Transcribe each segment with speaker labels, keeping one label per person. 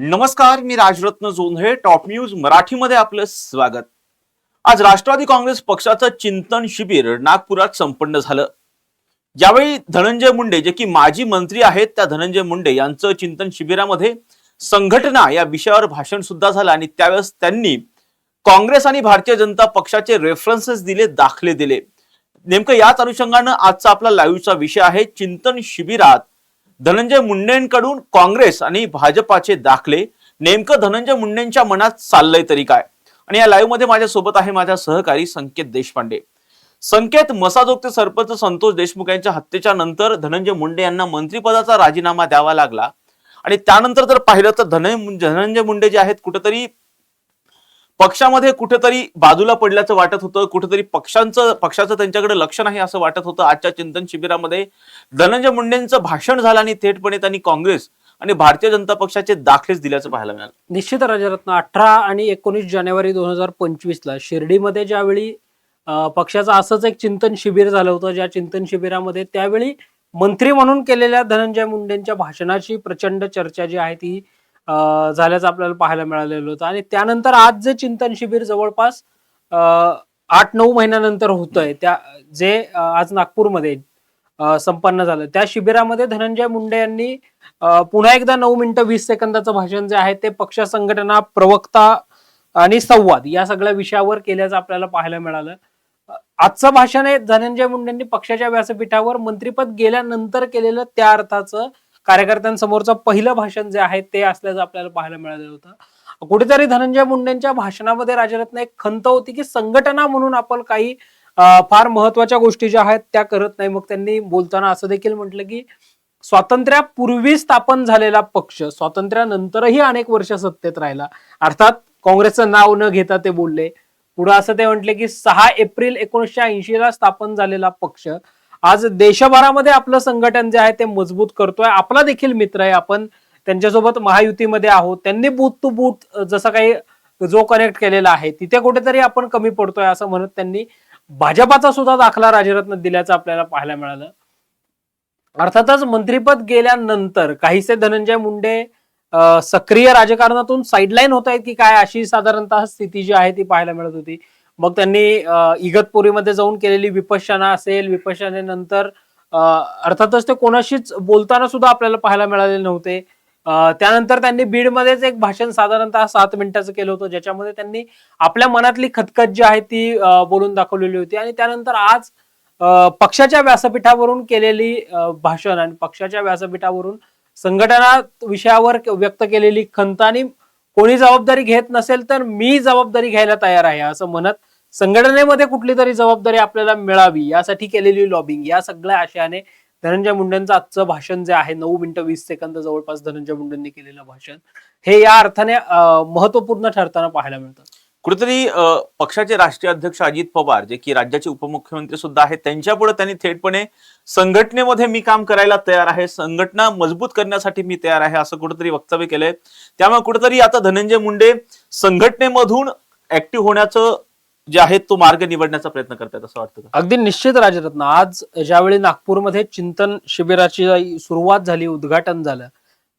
Speaker 1: नमस्कार मी Rajratna Jondhale top news मराठीमध्ये आपलं स्वागत. आज राष्ट्रवादी काँग्रेस पक्षाचं चिंतन शिबिर नागपुरात संपन्न झालं. यावेळी धनंजय मुंडे जे की माजी मंत्री आहेत त्या धनंजय मुंडे यांचं चिंतन शिबिरामध्ये संघटना या विषयावर भाषण सुद्धा झालं आणि त्यावेळेस त्यांनी काँग्रेस आणि भारतीय जनता पक्षाचे रेफरन्सेस दिले दाखले दिले. नेमकं याच अनुषंगानं आजचा आपला लाईव्हचा विषय आहे चिंतन शिबिरात धनंजय मुंडेंकडून काँग्रेस आणि भाजपाचे दाखले. नेमकं धनंजय मुंडेंच्या मनात चाललंय तरी काय? आणि या लाईव्हमध्ये माझ्यासोबत आहे माझ्या सहकारी संकेत देशपांडे. संकेत मसाजोगचे सरपंच संतोष देशमुख यांच्या हत्येच्या नंतर धनंजय मुंडे यांना मंत्रिपदाचा राजीनामा द्यावा लागला. आणि त्यानंतर जर पाहिलं तर धनंजय मुंडे जे आहेत कुठेतरी पक्षामध्ये कुठेतरी बाजूला पडल्याचं वाटत होतं कुठेतरी पक्षांचं पक्षाचं त्यांच्याकडे लक्ष नाही असं वाटत होतं. आजच्या चिंतन शिबिरामध्ये धनंजय मुंडेंचं भाषण झालं आणि थेटपणे त्यांनी काँग्रेस आणि भारतीय जनता पक्षाचे दाखलेच दिल्याचं पाहायला मिळालं.
Speaker 2: निश्चित राजरत्न अठरा आणि एकोणीस जानेवारी दोन हजार पंचवीसला शिर्डीमध्ये ज्यावेळी पक्षाचं असंच एक चिंतन शिबिर झालं होतं ज्या चिंतन शिबिरामध्ये त्यावेळी मंत्री म्हणून केलेल्या धनंजय मुंडेंच्या भाषणाची प्रचंड चर्चा जी आहे ती झाल्याचं आपल्याला पाहायला मिळालेलं होतं. आणि त्यानंतर आज जे चिंतन शिबिर जवळपास आठ नऊ महिन्यानंतर होतंय त्या जे आज नागपूरमध्ये संपन्न झालं. त्या शिबिरामध्ये धनंजय मुंडे यांनी पुन्हा एकदा नऊ मिनिटं वीस सेकंदाचं भाषण जे आहे ते पक्ष संघटना प्रवक्ता आणि संवाद या सगळ्या विषयावर केल्याचं आपल्याला पाहायला मिळालं. आजचं भाषण आहे धनंजय मुंडेंनी पक्षाच्या व्यासपीठावर मंत्रीपद गेल्यानंतर केलेलं त्या अर्थाचं कार्यकर्त्यांसमोरचं पहिलं भाषण जे आहे ते असल्याचं आपल्याला पाहायला मिळालं होतं. कुठेतरी धनंजय मुंडेंच्या भाषणामध्ये राजरत्न एक खंत होती की संघटना म्हणून आपण काही फार महत्त्वाच्या गोष्टी ज्या आहेत त्या करत नाही. मग त्यांनी बोलताना असं देखील म्हटलं की स्वातंत्र्यापूर्वी स्थापन झालेला पक्ष स्वातंत्र्यानंतरही अनेक वर्ष सत्तेत राहिला. अर्थात काँग्रेसचं नाव न घेता ते बोलले. पुढे असं ते म्हटले की सहा एप्रिल एकोणीसशे ऐंशी ला स्थापन झालेला पक्ष आज देशभरामध्ये आपलं संघटन जे आहे ते मजबूत करतोय. आपला देखील मित्र आहे आपण. त्यांच्यासोबत महायुतीमध्ये आहोत. त्यांनी बूथ टू बूथ जसं काही जो कनेक्ट केलेला आहे तिथे कुठेतरी आपण कमी पडतोय असं म्हणत त्यांनी भाजपाचा सुद्धा दाखला राजरत्न दिल्याचं आपल्याला पाहायला मिळालं. अर्थातच मंत्रीपद गेल्यानंतर काहीसे धनंजय मुंडे सक्रिय राजकारणातून साईडलाईन होत आहेत की काय अशी साधारणतः स्थिती जी आहे ती पाहायला मिळत होती. मग त्यांनी इगतपुरीमध्ये जाऊन केलेली विपश्यना असेल विपश्यनेनंतर अर्थातच ते कोणाशीच बोलताना सुद्धा आपल्याला पाहायला मिळाले नव्हते. त्यानंतर त्यांनी बीडमध्येच एक भाषण साधारणतः सात मिनिटाचं केलं होतं ज्याच्यामध्ये त्यांनी आपल्या मनातली खतखत जी आहे ती बोलून दाखवलेली होती. आणि त्यानंतर आज पक्षाच्या व्यासपीठावरून केलेली भाषण आणि पक्षाच्या व्यासपीठावरून संघटना विषयावर व्यक्त केलेली खंत आणि कोणी जबाबदारी घेत नसेल तर मी जबाबदारी घ्यायला तयार आहे असं म्हणत संघटनेमध्ये कुठली तरी जबाबदारी आपल्याला मिळावी यासाठी केलेली लॉबिंग या सगळ्या आशयाने धनंजय मुंडेंचं आजचं भाषण जे आहे नऊ मिनिटं वीस सेकंद जवळपास धनंजय मुंडेंनी केलेलं भाषण हे या अर्थाने महत्त्वपूर्ण ठरताना पाहायला मिळतं.
Speaker 1: कुठेतरी पक्षाचे राष्ट्रीय अध्यक्ष अजित पवार जे की राज्याचे उपमुख्यमंत्री सुद्धा आहेत त्यांच्यापुढे त्यांनी थेटपणे संघटनेमध्ये मी काम करायला तयार आहे संघटना मजबूत करण्यासाठी मी तयार आहे असं कुठेतरी वक्तव्य केलंय. त्यामुळे कुठेतरी आता धनंजय मुंडे संघटनेमधून ऍक्टिव्ह होण्याचं जे आहेत तो मार्ग निवडण्याचा प्रयत्न करतात असं वाटतं का?
Speaker 2: अगदी निश्चित राजरत्न. आज ज्यावेळी नागपूरमध्ये चिंतन शिबिराची सुरुवात झाली उद्घाटन झालं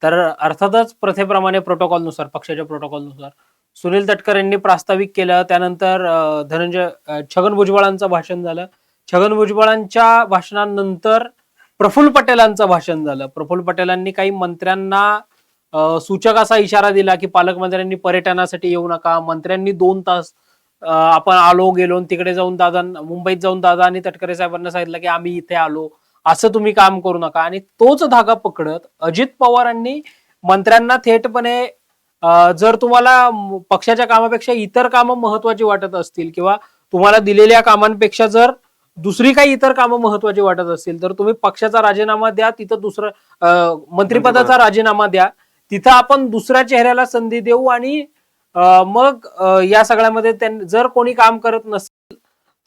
Speaker 2: तर अर्थातच प्रथेप्रमाणे प्रोटोकॉलनुसार पक्षाच्या प्रोटोकॉलनुसार सुनील तटकर यांनी प्रास्ताविक केलं. त्यानंतर अं, धनंजय अं, छगन भुजबळांचं भाषण झालं. छगन भुजबळांच्या भाषणानंतर प्रफुल्ल पटेलांचं भाषण झालं. प्रफुल्ल पटेलांनी काही मंत्र्यांना अं, सूचक असा इशारा दिला की पालकमंत्र्यांनी पर्यटनासाठी येऊ नका. मंत्र्यांनी दोन तास आपण आलो गेलो तिकडे जाऊन दादा मुंबईत जाऊन दादा आणि तटकरे साहेबांना सांगितलं की आम्ही इथे आलो. असं तुम्ही काम करू नका. आणि तोच धागा पकडत अजित पवारांनी मंत्र्यांना थेटपणे जर तुम्हाला पक्षाच्या कामापेक्षा इतर कामं महत्वाची वाटत असतील किंवा तुम्हाला दिलेल्या कामांपेक्षा जर दुसरी काही इतर कामं महत्वाची वाटत असतील तर तुम्ही पक्षाचा राजीनामा द्या तिथं दुसरं मंत्रिपदाचा राजीनामा द्या. तिथं आपण दुसऱ्या चेहऱ्याला संधी देऊ आणि मग या सगळ्यामध्ये जर कोणी काम करत नसेल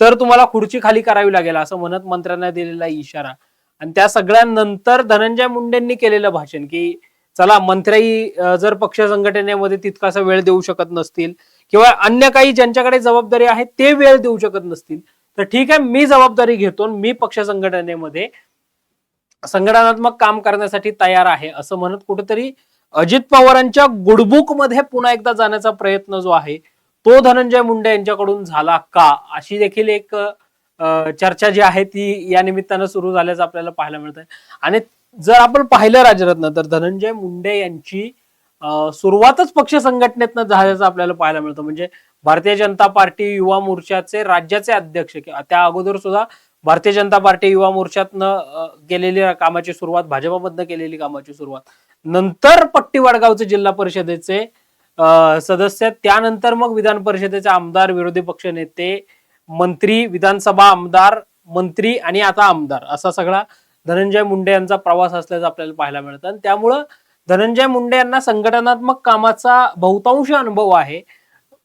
Speaker 2: तर तुम्हाला खुर्ची खाली करावी लागेल असं म्हणत मंत्र्यांना दिलेला इशारा. आणि त्या सगळ्यानंतर धनंजय मुंडेंनी केलेलं भाषण की चला मंत्री जर पक्ष संघटनेमध्ये तितकासा वेळ देऊ शकत नसतील किंवा अन्य काही ज्यांच्याकडे जबाबदारी आहे ते वेळ देऊ शकत नसतील तर ठीक आहे मी जबाबदारी घेतो आणि मी पक्ष संघटनेमध्ये संघटनात्मक काम करण्यासाठी तयार आहे असं म्हणत कुठेतरी अजित पवारांच्या गुडबुकमध्ये पुन्हा एकदा जाण्याचा प्रयत्न जो आहे तो धनंजय मुंडे यांच्याकडून झाला का? अशी देखील एक चर्चा जी आहे ती या निमित्तानं सुरू झाल्याचं आपल्याला पाहायला मिळत आहे आणि जर आपण पाहिलं राजरत्न तर धनंजय मुंडे यांची सुरुवातच पक्ष संघटनेतनं झाल्याचं आपल्याला पाहायला मिळतं. म्हणजे भारतीय जनता पार्टी युवा मोर्चाचे राज्याचे अध्यक्ष त्या अगोदर सुद्धा भारतीय जनता पार्टी युवा मोर्चातनं केलेल्या केलेली कामाची सुरुवात भाजपामधनं केलेली कामाची सुरुवात नंतर पट्टी वडगावचे जिल्हा परिषदेचे सदस्य त्यानंतर मग विधान परिषदेचे आमदार विरोधी पक्ष नेते मंत्री विधानसभा आमदार मंत्री आणि आता आमदार असा सगळा धनंजय मुंडे यांचा प्रवास असल्याचं आपल्याला पाहायला मिळतं. आणि त्यामुळं धनंजय मुंडे यांना संघटनात्मक कामाचा बहुतांश अनुभव आहे.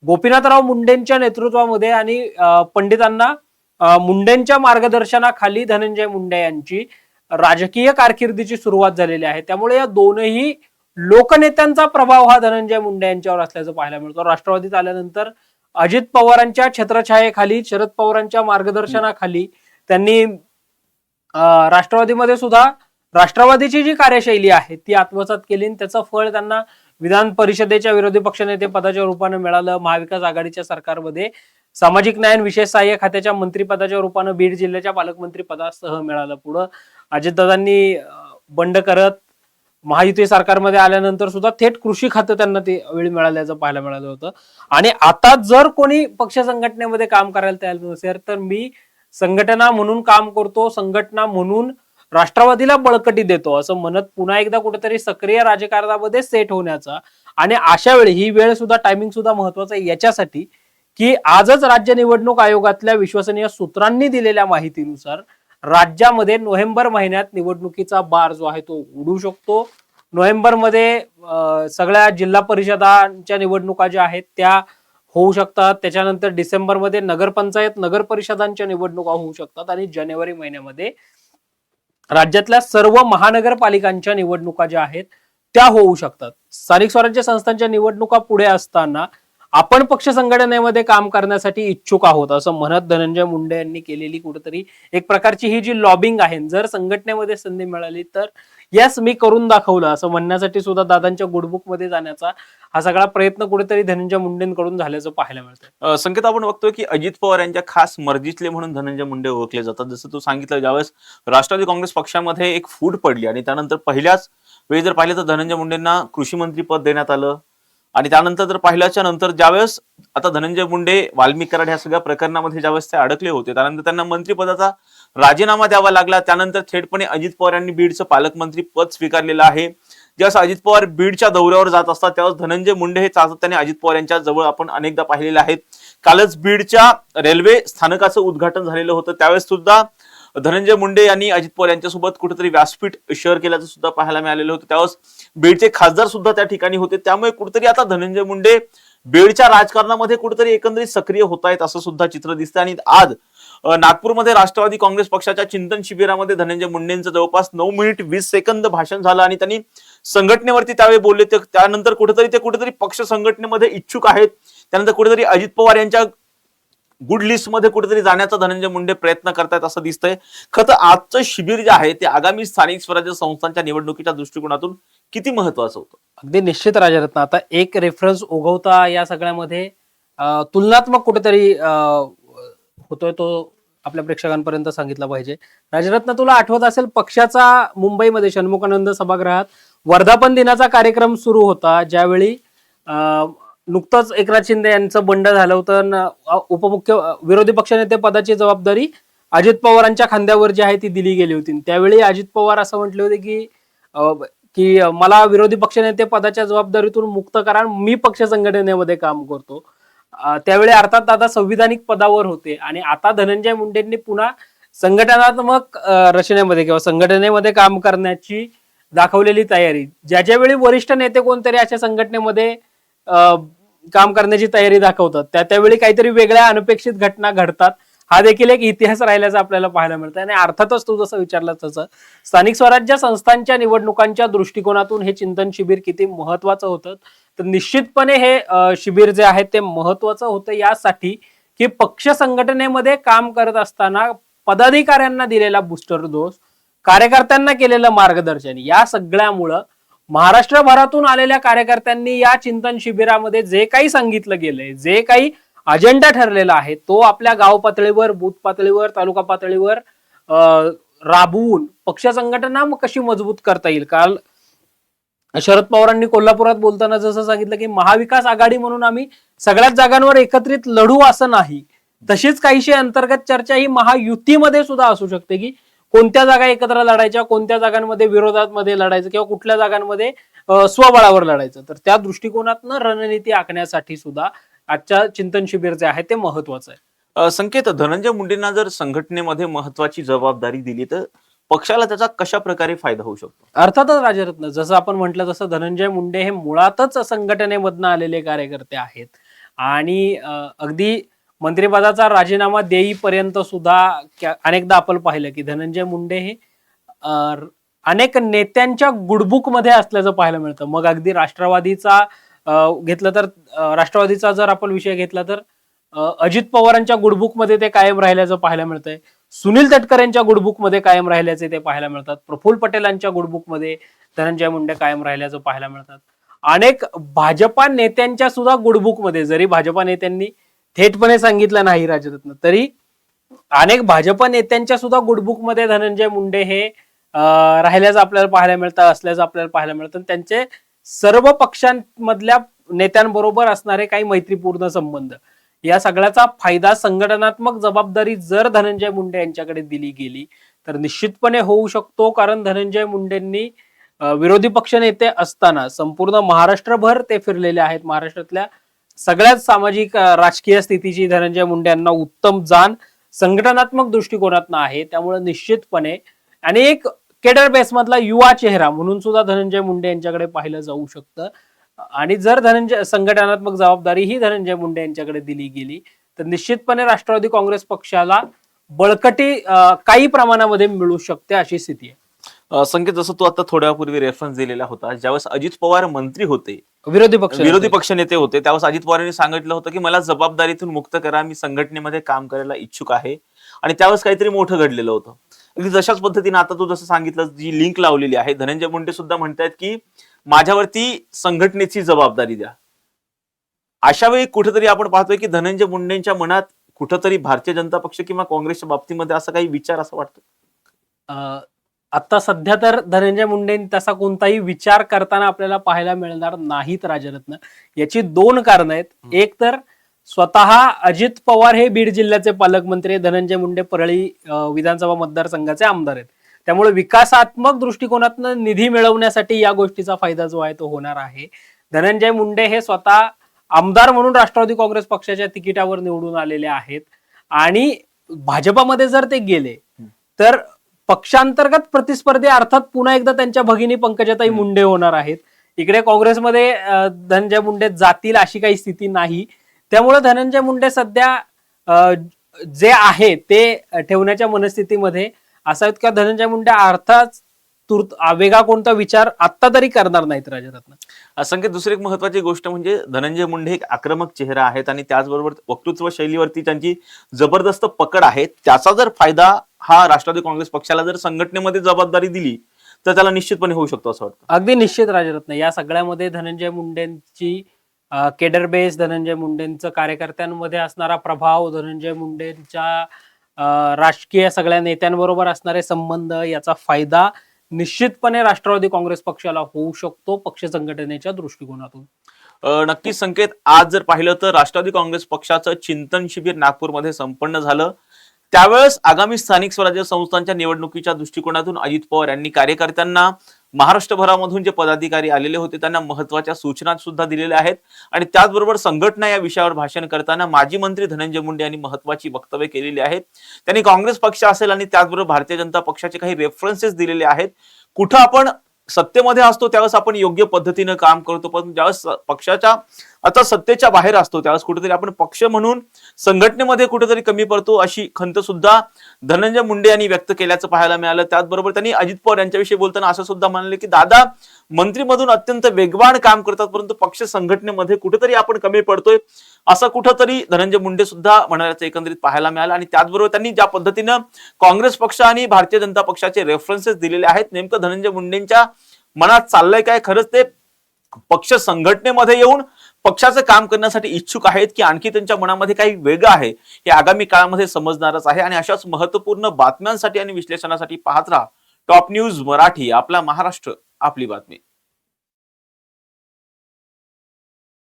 Speaker 2: गोपीनाथराव मुंडेंच्या नेतृत्वामध्ये आणि पंडितांना मुंडेंच्या मार्गदर्शनाखाली धनंजय मुंडे यांची राजकीय कारकिर्दीची सुरुवात झालेली आहे. त्यामुळे या दोनही लोकनेत्यांचा प्रभाव हा धनंजय मुंडे यांच्यावर असल्याचं पाहायला मिळतो. राष्ट्रवादीत आल्यानंतर अजित पवारांच्या छत्रछायेखाली शरद पवारांच्या मार्गदर्शनाखाली त्यांनी राष्ट्रवादीमध्ये सुद्धा राष्ट्रवादीची जी कार्यशैली आहे ती आत्मसात केली आणि त्याचं फळ त्यांना विधान परिषदेच्या विरोधी पक्षनेते पदाच्या रूपाने मिळालं. महाविकास आघाडीच्या सरकारमध्ये सामाजिक न्याय विशेष सहाय्य खात्याच्या मंत्रिपदाच्या रूपानं बीड जिल्ह्याच्या पालकमंत्री पदासह मिळालं पुढं. अजितदादांनी बंड करत महायुती सरकारमध्ये आल्यानंतर सुद्धा थेट कृषी खातं त्यांना ते वेळ मिळाल्याचं पाहायला मिळालं होतं. आणि आता जर कोणी पक्ष संघटनेमध्ये काम करायला तयार नसेल तर मी संघटना म्हणून काम करतो संघटना म्हणून राष्ट्रवादीला बळकटी देतो असं म्हणत पुन्हा एकदा कुठेतरी सक्रिय राजकारणामध्ये सेट होण्याचा आणि अशा वेळी ही वेळ सुद्धा टायमिंग सुद्धा महत्त्वाचा आहे. याच्यासाठी की आजच राज्य निवडणूक आयोगातल्या विश्वसनीय सूत्रांनी दिलेल्या माहितीनुसार राज्यामध्ये नोव्हेंबर महिन्यात निवडणुकीचा बार जो आहे तो उडू शकतो. नोव्हेंबरमध्ये सगळ्या जिल्हा परिषदांच्या निवडणुका ज्या आहेत त्या होऊ शकतात. त्याच्यानंतर डिसेंबरमध्ये नगरपंचायत नगर परिषदांच्या निवडणुका होऊ शकतात आणि जानेवारी महिन्यामध्ये राज्यातल्या सर्व महानगरपालिकांच्या निवडणुका ज्या आहेत त्या होऊ शकतात. स्थानिक स्वराज्य संस्थांच्या निवडणुका पुढे असताना आपण पक्ष संघटनेमध्ये काम करण्यासाठी इच्छुक आहोत असं म्हणत धनंजय मुंडे यांनी केलेली कुठेतरी एक प्रकारची ही जी लॉबिंग आहे जर संघटनेमध्ये संधी मिळाली तर यस मी करून दाखवलं असं म्हणण्यासाठी सुद्धा दादांच्या गुडबुकमध्ये जाण्याचा हा सगळा प्रयत्न कुठेतरी धनंजय मुंडेंकडून झाल्याचं पाहायला मिळतं.
Speaker 1: संकेत आपण बघतोय की अजित पवार यांच्या खास मर्जीतले म्हणून धनंजय मुंडे ओळखले जातात. जसं तू सांगितलं ज्यावेळेस राष्ट्रवादी काँग्रेस पक्षामध्ये एक फूट पडली आणि त्यानंतर पहिल्याच वेळी जर पाहिलं तर धनंजय मुंडेंना कृषी मंत्री पद देण्यात आलं आणि त्यानंतर जर पाहिल्याच्या नंतर ज्यावेळेस आता धनंजय मुंडे वाल्मिक कराड ह्या सगळ्या प्रकरणामध्ये ज्यावेळेस ते अडकले होते त्यानंतर त्यांना मंत्रिपदाचा राजीनामा द्यावा लागला. त्यानंतर थेटपणे अजित पवार यांनी बीडचं पालकमंत्री पद स्वीकारलेलं आहे. ज्यावेळेस अजित पवार बीडच्या दौऱ्यावर जात असतात त्यावेळेस धनंजय मुंडे हे सातत्याने अजित पवार यांच्या जवळ आपण अनेकदा पाहिलेले आहेत. कालच बीडच्या रेल्वे स्थानकाचं उद्घाटन झालेलं होतं. त्यावेळेस सुद्धा धनंजय मुंडे यांनी अजित पवार यांच्यासोबत कुठेतरी व्यासपीठ शेअर केल्याचं सुद्धा पाहायला मिळालेलं होतं. त्यावेळेस बीडचे खासदार सुद्धा त्या ठिकाणी होते. त्यामुळे कुठेतरी आता धनंजय मुंडे बीडच्या राजकारणामध्ये कुठेतरी एकंदरीत सक्रिय होत आहेत असं सुद्धा चित्र दिसतं आणि आज नागपूरमध्ये राष्ट्रवादी काँग्रेस पक्षाच्या चिंतन शिबिरामध्ये धनंजय मुंडेंचं जवळपास नऊ मिनिट वीस सेकंद भाषण झालं आणि त्यांनी संघटनेवरती त्यावेळी बोलले. ते त्यानंतर कुठेतरी ते कुठेतरी पक्ष संघटनेमध्ये इच्छुक आहेत. त्यानंतर कुठेतरी अजित पवार यांच्या गुड लिस्टमध्ये कुठेतरी जाण्याचा धनंजय मुंडे प्रयत्न करतायत असं दिसतंय. खरं आजचं शिबिर जे आहे ते आगामी स्थानिक स्वराज्य संस्थांच्या निवडणुकीच्या दृष्टिकोनातून किती महत्वाचं होतं?
Speaker 2: अगदी निश्चित राजरत्न. आता एक रेफरन्स उगवता या सगळ्यामध्ये तुलनात्मक कुठेतरी होतोय तो आपल्या प्रेक्षकांपर्यंत सांगितला पाहिजे. राजरत्न तुला आठवत असेल पक्षाचा मुंबईमध्ये षण्मुखानंद सभागृहात वर्धापन दिनाचा कार्यक्रम सुरू होता ज्यावेळी नुकतंच एकनाथ शिंदे यांचं बंड झालं होतं उपमुख्य विरोधी पक्षनेते पदाची जबाबदारी अजित पवारांच्या खांद्यावर जी आहे ती दिली गेली होती. त्यावेळी अजित पवार असं म्हटले होते की की मला विरोधी पक्षनेते पदाच्या जबाबदारीतून मुक्त करा मी पक्ष संघटनेमध्ये काम करतो. त्यावेळी अर्थात दादा संविधानिक पदावर होते आणि आता धनंजय मुंडेंनी पुन्हा संघटनात्मक रचनेमध्ये किंवा संघटनेमध्ये काम करण्याची दाखवलेली तयारी. ज्या ज्या वेळी वरिष्ठ नेते कोणतरी अशा संघटनेमध्ये काम करण्याची तयारी दाखवतात. त्या त्यावेळी काहीतरी वेगळ्या अनपेक्षित घटना घडतात. हा देखील एक इतिहास राहिल्याचा आपल्याला पाहायला मिळतं आणि अर्थातच तू जसं विचारलं तसं स्थानिक स्वराज्य संस्थांच्या निवडणुकांच्या दृष्टिकोनातून हे चिंतन शिबिर किती महत्वाचं होतं? तर निश्चितपणे हे शिबिर जे आहे ते महत्वाचं होतं यासाठी की पक्ष संघटनेमध्ये काम करत असताना पदाधिकाऱ्यांना दिलेला बुस्टर डोस कार्यकर्त्यांना केलेलं मार्गदर्शन या सगळ्यामुळं महाराष्ट्रभरातून आलेल्या कार्यकर्त्यांनी या चिंतन शिबिरामध्ये जे काही सांगितलं गेलंय जे काही अजेंडा ठरलेला आहे तो आपल्या गाव पातळीवर बूथ पातळीवर तालुका पातळीवर अं, राबवून पक्ष संघटना कशी मजबूत करता येईल? काल शरद पवारांनी कोल्हापुरात बोलताना जसं सांगितलं की महाविकास आघाडी म्हणून आम्ही सगळ्याच जागांवर एकत्रित लढू असं नाही. तशीच काहीशी अंतर्गत चर्चा ही महायुतीमध्ये सुद्धा असू शकते की कोणत्या जागा एकत्र लढायच्या कोणत्या जागांमध्ये विरोधात मध्ये लढायचं किंवा कुठल्या जागांमध्ये स्वबळावर लढायचं? तर त्या दृष्टिकोनातनं रणनीती आखण्यासाठी सुद्धा आजच्या चिंतन शिबिर जे आहे ते महत्वाचं आहे.
Speaker 1: संकेत धनंजय मुंडेंना जर संघटनेमध्ये महत्वाची जबाबदारी दिली तर पक्षाला त्याचा कशा प्रकारे फायदा होऊ शकतो?
Speaker 2: अर्थातच राजरत्न जसं आपण म्हटलं तसं धनंजय मुंडे हे मुळातच संघटनेमधनं आलेले कार्यकर्ते आहेत. आणि अगदी मंत्रिपदाचा राजीनामा देईपर्यंत सुद्धा अनेकदा आपण पाहिलं की धनंजय मुंडे हे अनेक नेत्यांच्या गुडबुकमध्ये असल्याचं पाहायला मिळतं. मग अगदी राष्ट्रवादीचा घेतलं तर राष्ट्रवादीचा जर आपण विषय घेतला तर अजित पवारांच्या गुडबुकमध्ये ते कायम राहिल्याचं पाहायला मिळतंय. सुनील तटकरेंच्या गुडबुकमध्ये कायम राहिल्याचे ते पाहायला मिळतात. प्रफुल्ल पटेलांच्या गुडबुकमध्ये धनंजय मुंडे कायम राहिल्याचं पाहायला मिळतात. अनेक भाजपा नेत्यांच्या सुद्धा गुडबुकमध्ये जरी भाजपा नेत्यांनी थेटपणे सांगितलं नाही राजरत्न. तरी अनेक भाजप नेत्यांच्या सुद्धा गुडबुकमध्ये धनंजय मुंडे हे राहिल्याचं आपल्याला पाहायला मिळतं असल्याचं आपल्याला पाहायला मिळतं. त्यांचे सर्व पक्षांमधल्या नेत्यांबरोबर असणारे काही मैत्रीपूर्ण संबंध. या सगळ्याचा फायदा संघटनात्मक जबाबदारी जर धनंजय मुंडे यांच्याकडे दिली गेली तर निश्चितपणे होऊ शकतो. कारण धनंजय मुंडेंनी विरोधी पक्ष नेते असताना संपूर्ण महाराष्ट्रभर ते फिरलेले आहेत. महाराष्ट्रातल्या सगळ्याच सामाजिक राजकीय स्थितीची धनंजय मुंडे यांना उत्तम जाण संघटनात्मक दृष्टिकोनातनं आहे. त्यामुळे निश्चितपणे आणि एक केडर बेस मधला युवा चेहरा म्हणून सुद्धा धनंजय मुंडे यांच्याकडे पाहिलं जाऊ शकतं. आणि जर धनंजय संघटनात्मक जबाबदारी ही धनंजय मुंडे यांच्याकडे दिली गेली तर निश्चितपणे राष्ट्रवादी काँग्रेस पक्षाला बळकटी काही प्रमाणामध्ये मिळू शकते अशी स्थिती आहे.
Speaker 1: संकेत जसं तू आता थोड्या पूर्वी रेफरन्स दिलेला होता ज्यावेळेस अजित पवार मंत्री होते
Speaker 2: विरोधी पक्ष
Speaker 1: विरोधी पक्षनेते होते. त्यावेळेस अजित पवारांनी सांगितलं होतं की मला जबाबदारीतून मुक्त करा मी संघटनेमध्ये काम करायला इच्छुक आहे. आणि त्यावेळेस काहीतरी मोठं घडलेलं होतं. अगदी तशाच पद्धतीने आता तू जसं सांगितलं जी लिंक लावलेली आहे धनंजय मुंडे सुद्धा म्हणतायत की माझ्यावरती संघटनेची जबाबदारी द्या. अशा वेळी कुठेतरी आपण पाहतोय की धनंजय मुंडेंच्या मनात कुठंतरी भारतीय जनता पक्ष किंवा काँग्रेसच्या बाबतीमध्ये असा काही विचार असं वाटतं
Speaker 2: आता सध्या तर धनंजय मुंडे तसा कोणताही विचार करताना आपल्याला पाहायला मिळणार नाहीत राजरत्न. याची दोन कारण आहेत. एक तर स्वतः अजित पवार हे बीड जिल्ह्याचे पालकमंत्री धनंजय मुंडे परळी विधानसभा मतदारसंघाचे आमदार आहेत. त्यामुळे विकासात्मक दृष्टिकोनातनं निधी मिळवण्यासाठी या गोष्टीचा फायदा जो आहे तो होणार आहे. धनंजय मुंडे हे स्वतः आमदार म्हणून राष्ट्रवादी काँग्रेस पक्षाच्या तिकिटावर निवडून आलेले आहेत. आणि भाजपामध्ये जर ते गेले तर पक्षांतर्गत प्रतिस्पर्धी अर्थात पुन्हा एकदा त्यांच्या भगिनी पंकजाताई. मुंडे होणार आहेत इकडे काँग्रेसमध्ये धनंजय मुंडे जातील अशी काही स्थिती नाही त्यामुळे धनंजय मुंडे सध्या जे आहे ते ठेवण्याच्या मनस्थितीमध्ये असावेत का धनंजय मुंडे अर्थात तूर्त वेगळा कोणता विचार आत्ता तरी करणार नाहीत राजरत्न.
Speaker 1: संकेत दुसरी एक महत्वाची गोष्ट म्हणजे धनंजय मुंडे एक आक्रमक चेहरा आहेत आणि त्याचबरोबर वक्तृत्व शैलीवरती त्यांची जबरदस्त पकड आहे. त्याचा जर फायदा हा राष्ट्रवादी काँग्रेस पक्षाला जर संघटनेमध्ये जबाबदारी दिली तर त्याला निश्चितपणे होऊ शकतो असं वाटतं.
Speaker 2: अगदी निश्चित राजरत्न. या सगळ्यामध्ये धनंजय मुंडेंची केडर बेस धनंजय मुंडेंचं कार्यकर्त्यांमध्ये असणारा प्रभाव धनंजय मुंडेंच्या राजकीय सगळ्या नेत्यांबरोबर असणारे संबंध याचा फायदा निश्चितपणे राष्ट्रवादी काँग्रेस पक्षाला होऊ शकतो पक्ष संघटनेच्या दृष्टिकोनातून.
Speaker 1: नक्कीच संकेत. आज जर पाहिलं तर राष्ट्रवादी काँग्रेस पक्षाचं चिंतन शिबिर नागपूरमध्ये संपन्न झालं. त्यावेळेस आगामी स्थानिक स्वराज्य संस्थांच्या निवडणुकीच्या दृष्टिकोनातून अजित पवार यांनी कार्यकर्त्यांना महाराष्ट्रभरामधून जे पदाधिकारी आलेले होते त्यांना महत्त्वाच्या सूचना सुद्धा दिलेल्या आहेत. आणि त्याचबरोबर संघटना या विषयावर भाषण करताना माजी मंत्री धनंजय मुंडे यांनी महत्वाची वक्तव्य केलेली आहेत. त्यांनी काँग्रेस पक्ष असेल आणि त्याचबरोबर भारतीय जनता पक्षाचे काही रेफरन्सेस दिलेले आहेत. कुठं आपण सत्तेमध्ये असतो त्यावेळेस आपण योग्य पद्धतीनं काम करतो. पण ज्यावेळेस पक्षाच्या आता सत्तेच्या बाहेर असतो त्यावेळेस कुठेतरी आपण पक्ष म्हणून संघटनेमध्ये कुठेतरी कमी पडतो अशी खंत सुद्धा धनंजय मुंडे यांनी व्यक्त केल्याचं पाहायला मिळालं. त्याचबरोबर त्यांनी अजित पवार यांच्याविषयी बोलताना असं सुद्धा म्हणाले की दादा मंत्रीमधून अत्यंत वेगवान काम करतात परंतु पक्ष संघटनेमध्ये कुठेतरी आपण कमी पडतोय. असं कुठंतरी धनंजय मुंडे सुद्धा म्हणाल्याचं एकंदरीत पाहायला मिळालं. आणि त्याचबरोबर त्यांनी ज्या पद्धतीनं काँग्रेस पक्ष आणि भारतीय जनता पक्षाचे रेफरन्सेस दिलेले आहेत नेमकं धनंजय मुंडेंच्या मनात चाललंय काय खरंच ते? पक्ष संघटनेमध्ये येऊन पक्षाचं काम करण्यासाठी इच्छुक आहेत की आणखी त्यांच्या मनामध्ये काही वेगळं आहे हे आगामी काळामध्ये समजणारच आहे. आणि अशाच महत्त्वपूर्ण बातम्यांसाठी आणि विश्लेषणासाठी पाहत राहा. टॉप न्यूज मराठी आपला महाराष्ट्र आपली बातमी.